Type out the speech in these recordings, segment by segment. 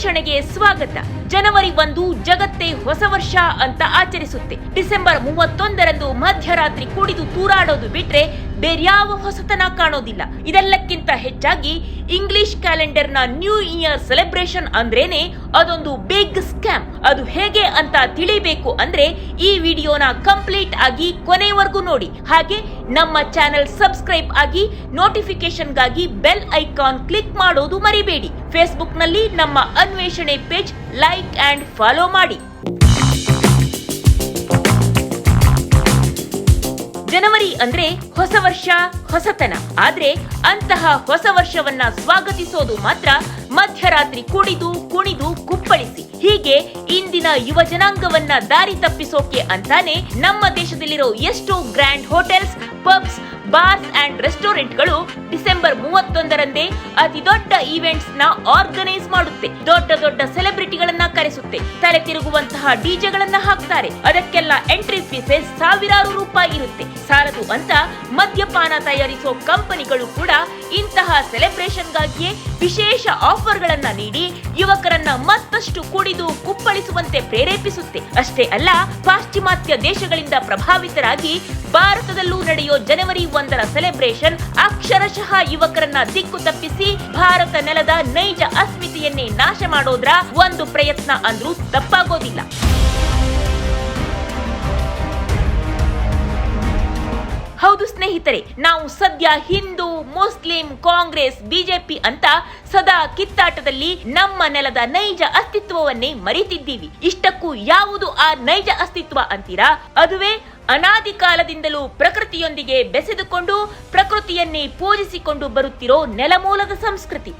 ಅನ್ವೇಷಣೆಗೆ ಸ್ವಾಗತ. ಜನವರಿ ಒಂದು, ಜಗತ್ತೇ ಹೊಸ ವರ್ಷ ಅಂತ ಆಚರಿಸುತ್ತೆ. ಡಿಸೆಂಬರ್ ಮೂವತ್ತೊಂದರಂದು ಮಧ್ಯರಾತ್ರಿ ಕುಡಿದು ತೂರಾಡೋದು ಬಿಟ್ರೆ ಬೇರ್ಯಾವ ಹೊಸತನ ಕಾಣೋದಿಲ್ಲ. ಇದೆಲ್ಲಕ್ಕಿಂತ ಹೆಚ್ಚಾಗಿ ಇಂಗ್ಲಿಷ್ ಕ್ಯಾಲೆಂಡರ್ನ ನ್ಯೂ ಇಯರ್ ಸೆಲೆಬ್ರೇಷನ್ ಅಂದ್ರೇನೆ ಅದೊಂದು ಬಿಗ್ ಸ್ಕ್ಯಾಮ್ ಅದು ಹೇಗೆ ಅಂತ ತಿಳಿಬೇಕು ಅಂದ್ರೆ ಈ ವಿಡಿಯೋನ ಕಂಪ್ಲೀಟ್ ಆಗಿ ಕೊನೆವರೆಗೂ ನೋಡಿ. ಹಾಗೆ ನಮ್ಮ ಚಾನೆಲ್ ಸಬ್ಸ್ಕ್ರೈಬ್ ಆಗಿ ನೋಟಿಫಿಕೇಶನ್ಗಾಗಿ ಬೆಲ್ ಐಕಾನ್ ಕ್ಲಿಕ್ ಮಾಡೋದು ಮರಿಬೇಡಿ. ಫೇಸ್ಬುಕ್ನಲ್ಲಿ ನಮ್ಮ ಅನ್ವೇಷಣೆ ಪೇಜ್ ಲೈಕ್ ಅಂಡ್ ಫಾಲೋ ಮಾಡಿ. ಜನವರಿ ಅಂದ್ರೆ ಹೊಸ ವರ್ಷ, ಹೊಸತನ. ಆದ್ರೆ ಅಂತಹ ಹೊಸ ವರ್ಷವನ್ನ ಸ್ವಾಗತಿಸೋದು ಮಾತ್ರ ಮಧ್ಯರಾತ್ರಿ ಕುಡಿದು, ಕುಣಿದು, ಕುಪ್ಪಳಿಸಿ. ಹೀಗೆ ಇಂದಿನ ಯುವ ಜನಾಂಗವನ್ನ ದಾರಿ ತಪ್ಪಿಸೋಕೆ ಅಂತಾನೆ ನಮ್ಮ ದೇಶದಲ್ಲಿರೋ ಎಷ್ಟೋ grand hotels, pubs bars and ರೆಸ್ಟೋರೆಂಟ್ಗಳು ಡಿಸೆಂಬರ್ ಮೂವತ್ತೊಂದರಂದೇ ಅತಿ ದೊಡ್ಡ ಈವೆಂಟ್ಸ್ನ ಆರ್ಗನೈಸ್ ಮಾಡುತ್ತೆ. ದೊಡ್ಡ ದೊಡ್ಡ ಸೆಲೆಬ್ರಿಟಿಗಳನ್ನ ಕರೆಸುತ್ತೆ. ತಲೆ ತಿರುಗುವಂತಹ ಡಿಜೆಗಳನ್ನ ಹಾಕ್ತಾರೆ. ಅದಕ್ಕೆಲ್ಲ ಎಂಟ್ರಿ ಫೀಸ್ ಸಾವಿರಾರು ರೂಪಾಯಿ ಇರುತ್ತೆ. ಸಾಲದು ಅಂತ ಮದ್ಯಪಾನ ತಯಾರಿಸೋ ಕಂಪನಿಗಳು ಕೂಡ ಇಂತಹ ಸೆಲೆಬ್ರೇಷನ್ ಗಾಗಿಯೇ ವಿಶೇಷ ಆಫರ್ ಗಳನ್ನ ನೀಡಿ ಯುವಕರನ್ನ ಮತ್ತಷ್ಟು ಕುಡಿದು ಕುಪ್ಪಳಿಸುವಂತೆ ಪ್ರೇರೇಪಿಸುತ್ತೆ. ಅಷ್ಟೇ ಅಲ್ಲ ಪಾಶ್ಚಿಮಾತ್ಯ ದೇಶಗಳಿಂದ ಪ್ರಭಾವಿತರಾಗಿ ಭಾರತದಲ್ಲೂ ನಡೆಯೋ ಜನವರಿ ಒಂದರ ಸೆಲೆಬ್ರೇಷನ್ ಅಕ್ಷರಶಃ ಯುವಕರನ್ನ ದಿಕ್ಕು ತಪ್ಪಿಸಿ ಭಾರತ ನೆಲದ ನೈಜ ಅಸ್ಮಿತೆಯನ್ನೇ ನಾಶ ಮಾಡೋದ್ರ ಒಂದು ಪ್ರಯತ್ನ ಅಂದ್ರೂ ತಪ್ಪಾಗೋದಿಲ್ಲ. ಹೌದು ಸ್ನೇಹಿತರೆ, ನಾವು ಸದ್ಯ ಹಿಂದೂ, ಮುಸ್ಲಿಂ, ಕಾಂಗ್ರೆಸ್, ಬಿಜೆಪಿ ಅಂತ ಸದಾ ಕಿತ್ತಾಟದಲ್ಲಿ ನಮ್ಮ ನೆಲದ ನೈಜ ಅಸ್ತಿತ್ವವನ್ನೇ ಮರೆತಿದ್ದೀವಿ. ಇಷ್ಟಕ್ಕೂ ಯಾವುದು ಆ ನೈಜ ಅಸ್ತಿತ್ವ ಅಂತೀರಾ? ಅದುವೇ ಅನಾದಿ ಕಾಲದಿಂದಲೂ ಪ್ರಕೃತಿಯೊಂದಿಗೆ ಬೆಸೆದುಕೊಂಡು ಪ್ರಕೃತಿಯನ್ನೇ ಪೂಜಿಸಿಕೊಂಡು ಬರುತ್ತಿರೋ ನೆಲಮೂಲದ ಸಂಸ್ಕೃತಿ.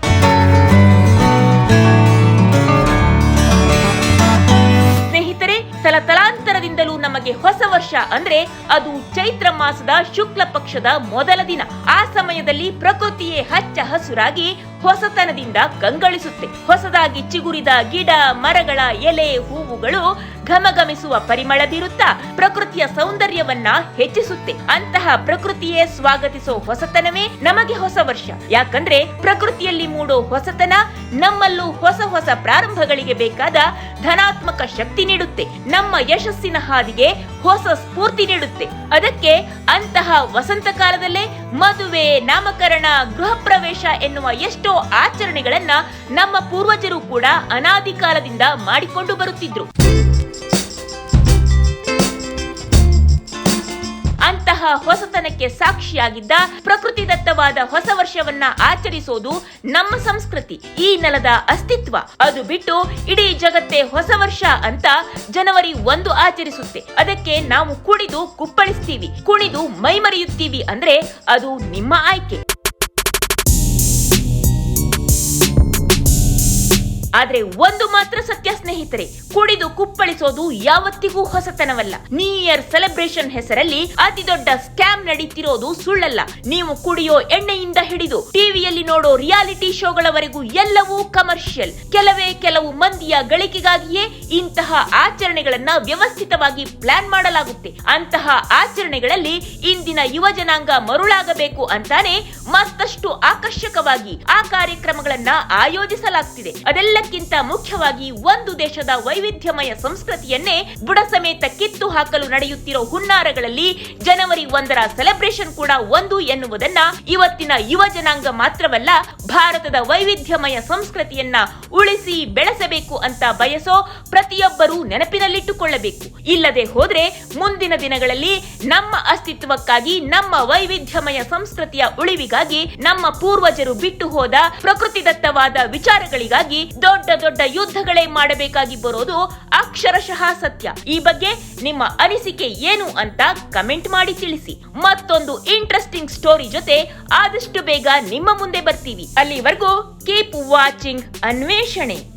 ಸ್ನೇಹಿತರೆ, ತಲತಲಾಂತರದಿಂದಲೂ ನಮಗೆ ಹೊಸ ವರ್ಷ ಅಂದ್ರೆ ಅದು ಚೈತ್ರ ಮಾಸದ ಶುಕ್ಲ ಪಕ್ಷದ ಮೊದಲ ದಿನ. ಆ ಸಮಯದಲ್ಲಿ ಪ್ರಕೃತಿಯೇ ಹಚ್ಚ ಹಸುರಾಗಿ ಹೊಸತನದಿಂದ ಕಂಗಳಿಸುತ್ತೆ. ಹೊಸದಾಗಿ ಚಿಗುರಿದ ಗಿಡ, ಮರಗಳ ಎಲೆ, ಹೂವುಗಳು ಘಮಘಮಿಸುವ ಪರಿಮಳ ಬೀರುತ್ತಾ ಪ್ರಕೃತಿಯ ಸೌಂದರ್ಯವನ್ನ ಹೆಚ್ಚಿಸುತ್ತೆ. ಅಂತಹ ಪ್ರಕೃತಿಯೇ ಸ್ವಾಗತಿಸೋ ಹೊಸತನವೇ ನಮಗೆ ಹೊಸ ವರ್ಷ. ಯಾಕಂದ್ರೆ ಪ್ರಕೃತಿಯಲ್ಲಿ ಮೂಡೋ ಹೊಸತನ ನಮ್ಮಲ್ಲೂ ಹೊಸ ಹೊಸ ಪ್ರಾರಂಭಗಳಿಗೆ ಬೇಕಾದ ಧನಾತ್ಮಕ ಶಕ್ತಿ ನೀಡುತ್ತೆ. ನಮ್ಮ ಯಶಸ್ಸಿನ ಹಾದಿಗೆ ಹೊಸ ಸ್ಫೂರ್ತಿ ನೀಡುತ್ತೆ. ಅದಕ್ಕೆ ಅಂತಹ ವಸಂತ ಕಾಲದಲ್ಲೇ ಮದುವೆ, ನಾಮಕರಣ ಗೃಹ ಪ್ರವೇಶ ಎನ್ನುವ ಎಷ್ಟೋ ಆಚರಣೆಗಳನ್ನ ನಮ್ಮ ಪೂರ್ವಜರು ಕೂಡ ಅನಾದಿ ಕಾಲದಿಂದ ಮಾಡಿಕೊಂಡು ಬರುತ್ತಿದ್ರು. ಅಂತಹ ಹೊಸತನಕ್ಕೆ ಸಾಕ್ಷಿಯಾಗಿದ್ದ ಪ್ರಕೃತಿ ದತ್ತವಾದ ಹೊಸ ವರ್ಷವನ್ನ ಆಚರಿಸೋದು ನಮ್ಮ ಸಂಸ್ಕೃತಿ. ಈ ನೆಲದ ಅಸ್ತಿತ್ವ ಅದು ಬಿಟ್ಟು ಇಡೀ ಜಗತ್ತೇ ಹೊಸ ವರ್ಷ ಅಂತ ಜನವರಿ ಒಂದು ಆಚರಿಸುತ್ತೆ. ಅದಕ್ಕೆ ನಾವು ಕುಣಿದು ಕುಪ್ಪಳಿಸ್ತೀವಿ. ಕುಣಿದು ಮೈಮರೆಯುತ್ತೀವಿ ಅಂದ್ರೆ ಅದು ನಿಮ್ಮ ಆಯ್ಕೆ. ಆದ್ರೆ ಒಂದು ಮಾತ್ರ ಸತ್ಯ ಸ್ನೇಹಿತರೆ, ಕುಡಿದು ಕುಪ್ಪಳಿಸೋದು ಯಾವತ್ತಿಗೂ ಹೊಸತನವಲ್ಲ. ನ್ಯೂ ಇಯರ್ ಸೆಲೆಬ್ರೇಷನ್ ಹೆಸರಲ್ಲಿ ಅತಿ ದೊಡ್ಡ ಸ್ಕ್ಯಾಮ್ ನಡೀತಿರೋದು ಸುಳ್ಳಲ್ಲ. ನೀವು ಕುಡಿಯೋ ಎಣ್ಣೆಯಿಂದ ಹಿಡಿದು ಟಿವಿಯಲ್ಲಿ ನೋಡೋ ರಿಯಾಲಿಟಿ ಶೋಗಳವರೆಗೂ ಎಲ್ಲವೂ ಕಮರ್ಷಿಯಲ್ ಕೆಲವೇ ಕೆಲವು ಮಂದಿಯ ಗಳಿಕೆಗಾಗಿಯೇ ಇಂತಹ ಆಚರಣೆಗಳನ್ನ ವ್ಯವಸ್ಥಿತವಾಗಿ ಪ್ಲಾನ್ ಮಾಡಲಾಗುತ್ತೆ. ಅಂತಹ ಆಚರಣೆಗಳಲ್ಲಿ ಇಂದಿನ ಯುವ ಜನಾಂಗ ಮರುಳಾಗಬೇಕು ಅಂತಾನೆ ಮತ್ತಷ್ಟು ಆಕರ್ಷಕವಾಗಿ ಆ ಕಾರ್ಯಕ್ರಮಗಳನ್ನ ಆಯೋಜಿಸಲಾಗ್ತಿದೆ. ಅದೆಲ್ಲಕ್ಕಿಂತ ಮುಖ್ಯವಾಗಿ ಒಂದು ದೇಶದ ವೈವಿಧ್ಯಮಯ ಸಂಸ್ಕೃತಿಯನ್ನೇ ಬುಡ ಸಮೇತ ಕಿತ್ತು ಹಾಕಲು ನಡೆಯುತ್ತಿರೋ ಹುನ್ನಾರಗಳಲ್ಲಿ ಜನವರಿ ಒಂದರ ಸೆಲೆಬ್ರೇಷನ್ ಕೂಡ ಒಂದು ಎನ್ನುವುದನ್ನ ಇವತ್ತಿನ ಯುವ ಜನಾಂಗ ಮಾತ್ರವಲ್ಲ ಭಾರತದ ವೈವಿಧ್ಯಮಯ ಸಂಸ್ಕೃತಿಯನ್ನ ಉಳಿಸಿ ಬೆಳೆಸಬೇಕು ಅಂತ ಬಯಸೋ ಪ್ರತಿಯೊಬ್ಬರೂ ನೆನಪಿನಲ್ಲಿಟ್ಟುಕೊಳ್ಳಬೇಕು. ಇಲ್ಲದೆ ಹೋದ್ರೆ ಮುಂದಿನ ದಿನಗಳಲ್ಲಿ ನಮ್ಮ ಅಸ್ತಿತ್ವಕ್ಕಾಗಿ, ನಮ್ಮ ವೈವಿಧ್ಯಮಯ ಸಂಸ್ಕೃತಿಯ ಉಳಿವಿಗಾಗಿ, ನಮ್ಮ ಪೂರ್ವಜರು ಬಿಟ್ಟು ಹೋದ ಪ್ರಕೃತಿದತ್ತವಾದ ವಿಚಾರಗಳಿಗಾಗಿ ದೊಡ್ಡ ದೊಡ್ಡ ಯುದ್ಧಗಳೇ ಮಾಡಬೇಕಾಗಿ ಬರೋದು ಅಕ್ಷರಶಃ ಸತ್ಯ. ಈ ಬಗ್ಗೆ ನಿಮ್ಮ ಅನಿಸಿಕೆ ಏನು ಅಂತ ಕಮೆಂಟ್ ಮಾಡಿ ತಿಳಿಸಿ. ಮತ್ತೊಂದು ಇಂಟ್ರೆಸ್ಟಿಂಗ್ ಸ್ಟೋರಿ ಜೊತೆ ಆದಷ್ಟು ಬೇಗ ನಿಮ್ಮ ಮುಂದೆ ಬರ್ತೀವಿ. ಅಲ್ಲಿವರೆಗೂ ಕೀಪ್ ವಾಚಿಂಗ್ ಅನ್ವೇಷಣೆ.